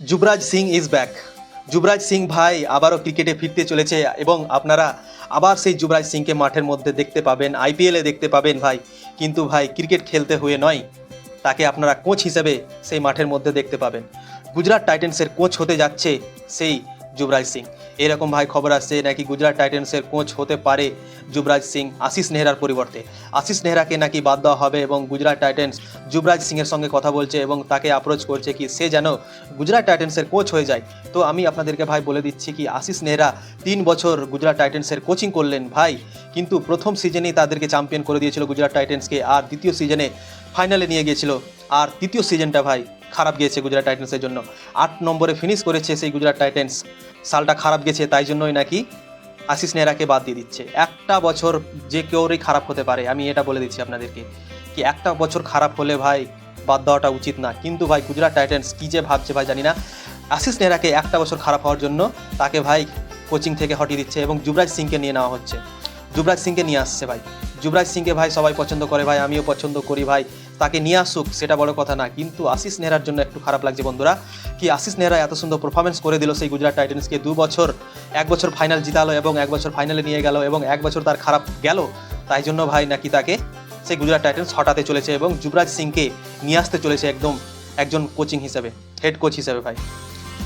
Yuvraj Singh is back Yuvraj Singh ভাই আবারও ক্রিকেটে ফিরতে চলেছে এবং আপনারা আবার সেই যুবরাজ সিংকে মাঠের মধ্যে দেখতে পাবেন আইপিএলে দেখতে পাবেন ভাই। কিন্তু ভাই, ক্রিকেট খেলতে হয়ে নয়। তাকে আপনারা কোচ হিসেবে সেই মাঠের মধ্যে দেখতে পাবেন। গুজরাট টাইটেন্সের কোচ হতে যাচ্ছে সেই যুবরাজ সিং। এরকম ভাই খবর আসছে নাকি গুজরাট টাইটেন্সের কোচ হতে পারে যুবরাজ সিং, আশিস নেহরার পরিবর্তে। আশিস নেহরাকে নাকি বাদ দেওয়া হবে এবং গুজরাট টাইটেন্স যুবরাজ সিংয়ের সঙ্গে কথা বলছে এবং তাকে অ্যাপ্রোচ করছে কি সে যেন গুজরাট টাইটেন্সের কোচ হয়ে যায়। তো আমি আপনাদেরকে ভাই বলে দিচ্ছি কি, আশিস নেহরা তিন বছর গুজরাট টাইটেন্সের কোচিং করলেন ভাই। কিন্তু প্রথম সিজনেই তাদেরকে চ্যাম্পিয়ন করে দিয়েছিল গুজরাট টাইটেন্সকে, আর দ্বিতীয় সিজনে ফাইনালে নিয়ে গিয়েছিল। আর তৃতীয় সিজনটা ভাই খারাপ গিয়েছে গুজরাট টাইটেন্সের জন্য। আট নম্বরে ফিনিশ করেছে সেই গুজরাট টাইটেন্স সালটা খারাপ গেছে তাই জন্যই নাকি আশিস নেহরাকে বাদ দিয়ে দিচ্ছে। একটা বছর যে কেউরই খারাপ হতে পারে, আমি এটা বলে দিচ্ছি আপনাদেরকে কি একটা বছর খারাপ হলে ভাই বাদ দেওয়াটা উচিত না। কিন্তু ভাই গুজরাট টাইটেন্স কী যে ভাবছে ভাই জানি না। আশিস নেহরাকে একটা বছর খারাপ হওয়ার জন্য তাকে ভাই কোচিং থেকে হটিয়ে দিচ্ছে এবং যুবরাজ সিংকে নিয়ে নেওয়া হচ্ছে। যুবরাজ সিংকে নিয়ে আসছে ভাই। যুবরাজ সিংকে ভাই সবাই পছন্দ করে ভাই, আমিও পছন্দ করি ভাই। তাকে নিয়ে আসুক, সেটা বড় কথা না। কিন্তু আশিস নেহরার জন্য একটু খারাপ লাগছে বন্ধুরা। কি আশিস নেহরা এত সুন্দর পারফরমেন্স করে দিল সেই গুজরাট টাইটেন্সকে দু বছর, এক বছর ফাইনাল জিতালো এবং এক বছর ফাইনালে নিয়ে গেল এবং এক বছর তার খারাপ গেল। তাই জন্য ভাই নাকি তাকে সেই গুজরাট টাইটেন্স হটাতে চলেছে এবং যুবরাজ সিংকে নিয়ে আসতে চলেছে একদম একজন কোচিং হিসেবে হেড কোচ হিসেবে ভাই।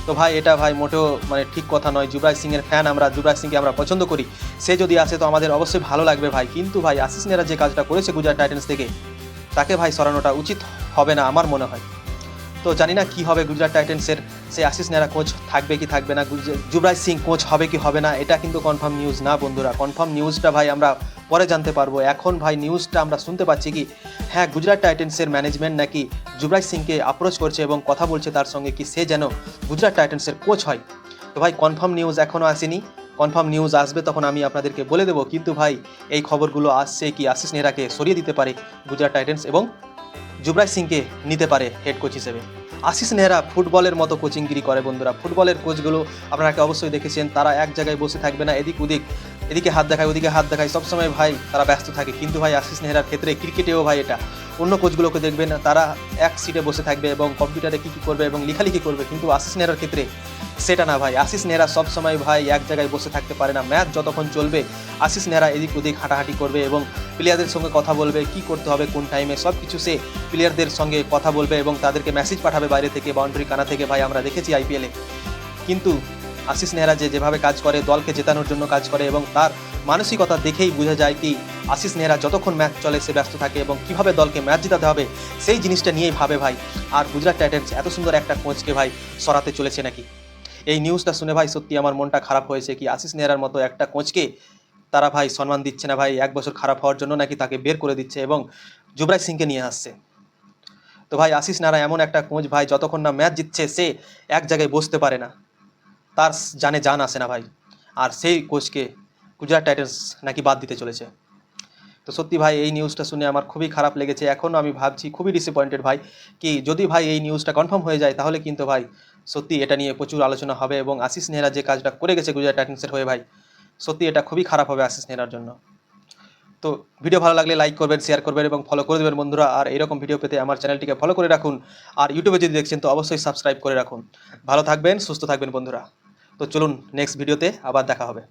তো ভাই এটা ভাই মোটেও মানে ঠিক কথা নয়, যুবরাজ সিংয়ের ফ্যান আমরা, যুবরাজ সিংকে আমরা পছন্দ করি। সে যদি আসে তো আমাদের অবশ্যই ভালো লাগবে ভাই। কিন্তু ভাই আশিস নেহরা যে কাজটা করেছে গুজরাট টাইটেন্স থেকে তাকে ভাই সরানোটা উচিত হবে না আমার মনে হয়। তো জানি না কি হবে গুজরাট টাইটেন্সের সেই আশিস নেহরা কোচ, থাকবে কি থাকবে না যুবরাজ সিং কোচ হবে কি হবে না, এটা কিন্তু কনফার্ম নিউজ না বন্ধুরা। কনফার্ম নিউজটা ভাই আমরা পরে জানতে পারব। এখন ভাই নিউজটা আমরা শুনতে পাচ্ছি কি হ্যাঁ গুজরাট টাইটেন্সের ম্যানেজমেন্ট নাকি যুবরাজ সিংকে অ্যাপ্রোচ করছে এবং কথা বলছে তার সঙ্গে কি সে যেন গুজরাট টাইটেন্সের কোচ হয়। তো ভাই কনফার্ম নিউজ এখনও আসেনি। কনফার্ম নিউজ আসবে, তখন আমি আপনাদেরকে বলে দেবো, কিন্তু ভাই, এই খবরগুলো আসছে কি, আশিস নেহরাকে সরিয়ে দিতে পারে গুজরাট টাইটেন্স এবং যুবরাজ সিংকে নিতে পারে হেড কোচ হিসেবে। আশিস নেহরা ফুটবলের মতো কোচিংগিরি করে বন্ধুরা। ফুটবলের কোচগুলো আপনারা অবশ্যই দেখেছেন, তারা এক জায়গায় বসে থাকবে না, এদিক ওদিক, এদিকে হাত দেখায়, ওদিকে হাত দেখায়, সবসময় ভাই তারা ব্যস্ত থাকে। কিন্তু ভাই, আশিস নেহরার ক্ষেত্রে ক্রিকেটেও ভাই এটা। অন্য কোচগুলোকে দেখবেন, তারা এক সিটে বসে থাকবে এবং কম্পিউটারে কী কী করবে এবং লেখালেখি করবে, কিন্তু আশিস নেহরার ক্ষেত্রে সেটা না ভাই। আশিস নেহরা সবসময় ভাই এক জায়গায় বসে থাকতে পারে না। ম্যাচ যতক্ষণ চলবে, আশিস নেহরা এদিক ওদিক হাঁটাহাঁটি করবে এবং প্লেয়ারদের সঙ্গে কথা বলবে, কি করতে হবে, কোন টাইমে সব কিছু সে প্লেয়ারদের সঙ্গে কথা বলবে এবং তাদেরকে মেসেজ পাঠাবে বাইরে থেকে বাউন্ডারি কানা থেকে। ভাই, আমরা দেখেছি আইপিএলে কিন্তু আশিস নেহরা যে যেভাবে কাজ করে, দলকে জেতানোর জন্য কাজ করে এবং তার মানসিকতা দেখেই বোঝা যায় কি, আশিস নেহরা যতক্ষণ ম্যাচ চলে, সে ব্যস্ত থাকে এবং কীভাবে দলকে ম্যাচ জেতাতে হবে, সেই জিনিসটা নিয়েই ভাবে ভাই। আর গুজরাট টাইটেন্স এত সুন্দর একটা কোচকে ভাই সরাতে চলেছে নাকি? এই নিউজটা শুনে ভাই সত্যি আমার মনটা খারাপ হয়েছে কি আশিস নেহরার মতো একটা কোচকে তারা ভাই সম্মান দিচ্ছে না ভাই, এক বছর খারাপ হওয়ার জন্য নাকি তাকে বের করে দিচ্ছে এবং যুবরাজ সিংকে নিয়ে আসছে। তো ভাই আশিস নেহরা এমন একটা কোচ ভাই, যতক্ষণ না ম্যাচ জিতছে সে এক জায়গায় বসতে পারে না। তার জানে জান আসে না ভাই। আর সেই কোচকে গুজরাট টাইটেন্স নাকি বাদ দিতে চলেছে। তো সত্যি ভাই, এই নিউজটা শুনে আমার খুবই খারাপ লেগেছে। এখনও আমি ভাবছি, খুবই ডিসঅ্যাপয়েন্টেড ভাই, কি যদি ভাই এই নিউজটা কনফার্ম হয়ে যায়, তাহলে কিন্তু ভাই, সত্যি এটা নিয়ে প্রচুর আলোচনা হবে এবং আশিস নেহরা যে কাজটা করে গেছে গুজরাট টাইটেন্সের হয়ে ভাই, সত্যি এটা খুবই খারাপ হবে আশিস নেহরার জন্য। তো ভিডিও ভালো লাগলে লাইক করবেন শেয়ার করবেন এবং ফলো করে দেবেন বন্ধুরা। আর এরকম ভিডিও পেতে আমার চ্যানেলটিকে ফলো করে রাখুন। আর ইউটিউবে যদি দেখছেন, তো অবশ্যই সাবস্ক্রাইব করে রাখুন। ভালো থাকবেন, সুস্থ থাকবেন বন্ধুরা। তো চলুন নেক্সট ভিডিওতে আবার দেখা হবে।